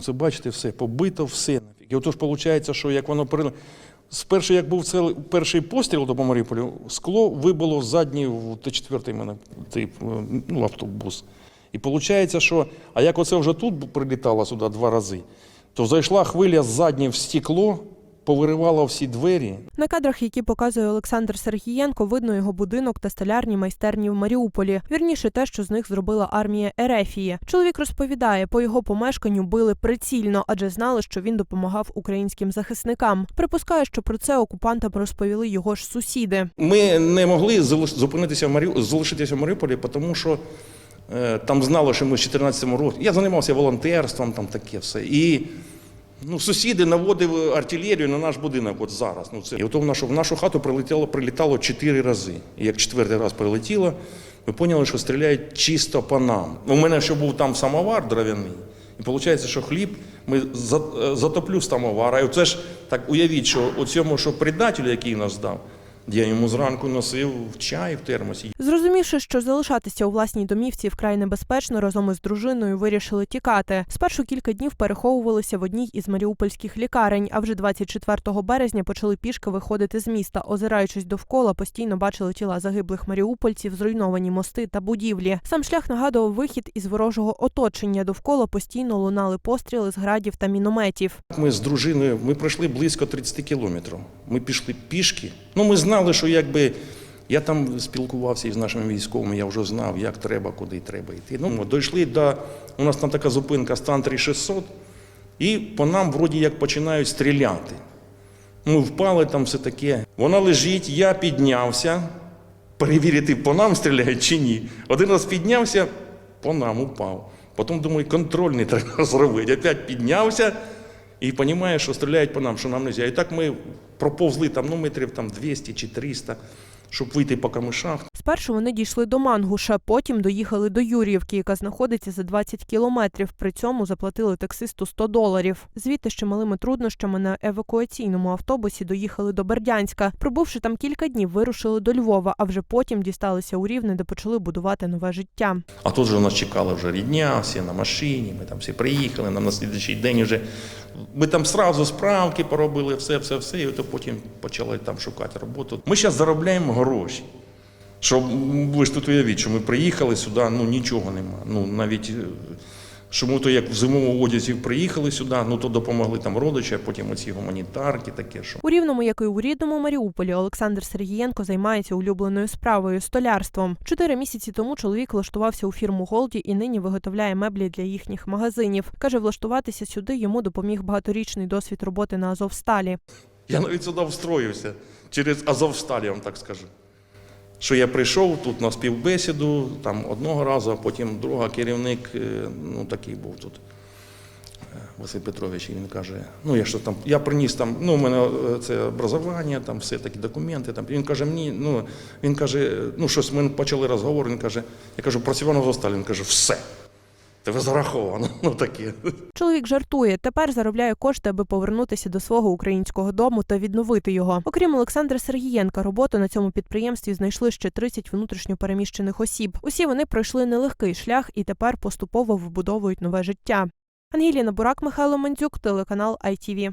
Це бачите, все побито, все. І отож виходить, що як воно пере... Спершу, як був цей перший постріл до по Маріуполю, скло вибило задній в Т-4 мене тип, е, ну, автобус. І виходить, що, а як оце вже тут прилітало сюди два рази, то зайшла хвиля ззаднє в стекло, повиривала всі двері, На кадрах, які показує Олександр Сергієнко, видно його будинок та столярні майстерні в Маріуполі. Вірніше, те, що з них зробила армія Ерефії. Чоловік розповідає, по його помешканню били прицільно, адже знали, що він допомагав українським захисникам. Припускає, що про це окупантам розповіли його ж сусіди. Ми не могли зупинитися в Марі... залишитися в Маріуполі, тому що е, там знали, що ми в 14 році. Я займався волонтерством, там таке все. І ну, сусіди наводили артилерію на наш будинок от зараз. Ну, це. І от в нашу, в нашу хату прилетіло, прилітало чотири рази. І як четвертий раз прилетіло, ми поняли, що стріляють чисто по нам. У мене ще був там самовар дров'яний. І виходить, що хліб ми е, затоплю з самовара. І це ж так уявіть, що у цьому, що предателю, який нас дав, я йому зранку носив чай в термосі. Зрозумівши, що залишатися у власній домівці вкрай небезпечно, разом із дружиною вирішили тікати. Спершу кілька днів переховувалися в одній із маріупольських лікарень, а вже 24 березня почали пішки виходити з міста. Озираючись довкола, постійно бачили тіла загиблих маріупольців, зруйновані мости та будівлі. Сам шлях нагадував вихід із ворожого оточення. Довкола постійно лунали постріли з градів та мінометів. Ми з дружиною ми пройшли близько 30 кілометрів. Ми пішли пішки. Ну, ми знали, що якби я там спілкувався із нашими військовими, я вже знав, як треба, куди треба йти. Ну, ми дійшли до. У нас там така зупинка стан 3600, і по нам вроді як починають стріляти. Ми впали там все таке. Вона лежить, я піднявся, перевірити, по нам стріляють чи ні. Один раз піднявся, по нам упав. Потім думаю, контрольний треба зробити. Опять піднявся і розуміє, що стріляють по нам, що нам не можна. І так ми проповзли там, ну, метрів там 200 чи 300, щоб вийти по камишах. Спершу вони дійшли до Мангуша, потім доїхали до Юріївки, яка знаходиться за 20 кілометрів. При цьому заплатили таксисту 100 доларів. Звідти ще малими труднощами на евакуаційному автобусі доїхали до Бердянська. Пробувши там кілька днів, вирушили до Львова, а вже потім дісталися у Рівне, де почали будувати нове життя. А тут же нас чекала вже рідня, всі на машині, ми там всі приїхали, нам на слідчий день вже. Ми там сразу справки поробили, все, все, все, і то потім почали там шукати роботу. Ми зараз заробляємо гроші. Що ви ж тут уявіть, що ми приїхали сюди, ну нічого нема. Ну навіть е, що ми то як в зимовому одязі приїхали сюди, ну то допомогли там родичі, а потім оці гуманітарки, таке що. У Рівному, як і у рідному Маріуполі, Олександр Сергієнко займається улюбленою справою столярством. Чотири місяці тому чоловік влаштувався у фірму Голді і нині виготовляє меблі для їхніх магазинів. каже, влаштуватися сюди йому допоміг багаторічний досвід роботи на Азовсталі. Я навіть сюди встроївся через Азовсталь, я вам так скажу. Що я прийшов тут на співбесіду, там одного разу, а потім друга керівник, е, ну такий був тут. е, Василь Петрович, і він каже, ну я що там, я приніс там, ну у мене е, це образування, там все такі документи. Там. Він каже, мені, ну він каже, ну щось ми почали розговор, він каже, я кажу, працював на Азовсталі, він каже, все. Тебе зараховано. Ну таке. Чоловік жартує. Тепер заробляє кошти, аби повернутися до свого українського дому та відновити його. Окрім Олександра Сергієнка, роботу на цьому підприємстві знайшли ще 30 внутрішньопереміщених осіб. Усі вони пройшли нелегкий шлях і тепер поступово вбудовують нове життя. Ангеліна Бурак, Михайло Мандзюк, телеканал ITV.